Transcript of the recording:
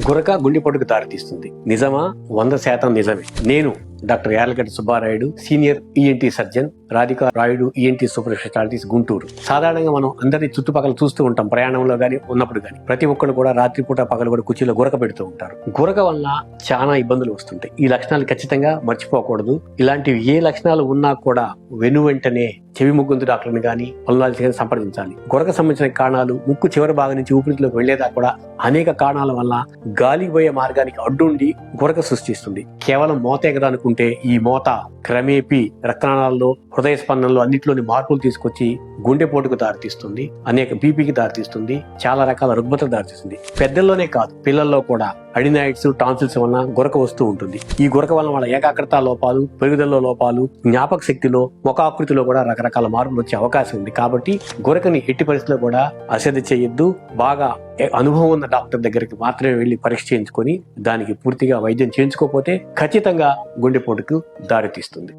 గురక గుండెపోటుకు దారితీస్తుంది నిజమా? వంద శాతం నిజమే. నేను doctor Yarlagadda Subbarayudu senior ENT surgeon Radhika Rayudu ENT super specialities Guntur. సాధారణంగా మనం అందరి చుట్టుపక్కల చూస్తూ ఉంటాం ప్రయాణంలో కానీ ఉన్నప్పుడు కానీ ప్రతి ఒక్కరు కూడా రాత్రిపూట పగలు కూడా కుర్చీలో గురక పెడుతూ ఉంటారు. గురక వల్ల చాలా ఇబ్బందులు వస్తుంటాయి. ఈ లక్షణాలు ఖచ్చితంగా మర్చిపోకూడదు. ఇలాంటివి ఏ లక్షణాలు ఉన్నా కూడా వెను వెంటనే చెవి ముగ్గుంతు డాక్టర్ని కానీ పల్నాలజీ కానీ సంప్రదించాలి. గురక సంబంధించిన కారణాలు ముక్కు చివరి భాగం నుంచి ఊపిరితిలోకి వెళ్ళేదా కూడా అనేక కారణాల వల్ల గాలికి పోయే మార్గానికి అడ్డుండి గురక సృష్టిస్తుంది. కేవలం మోత ఉంటే ఈ మోత క్రమేపీ రక్తనాళాల్లో హృదయ స్పందనలో అన్నింటిలోని మార్పులు తీసుకొచ్చి గుండెపోటుకు దారితీస్తుంది అనేక బీపీకి దారితీస్తుంది చాలా రకాల రుగ్మతకు దారితీస్తుంది. పెద్దల్లోనే కాదు పిల్లల్లో కూడా అడినాయిడ్స్ టాన్సిల్స్ వలన గురక వస్తూ ఉంటుంది. ఈ గురక వలన వాళ్ళ ఏకాగ్రత లోపాలు పెరుగుదలలో లోపాలు జ్ఞాపక శక్తిలో ముఖాకృతిలో కూడా రకరకాల మార్పులు వచ్చే అవకాశం ఉంది. కాబట్టి గురకని ఎట్టి పరిస్థితుల్లో కూడా అశ్రద్ధ చేయొద్దు. బాగా అనుభవం ఉన్న డాక్టర్ దగ్గరికి మాత్రమే వెళ్ళి పరీక్ష చేయించుకొని దానికి పూర్తిగా వైద్యం చేయించుకోకపోతే ఖచ్చితంగా గుండెపోటుకు దారితీస్తుంది.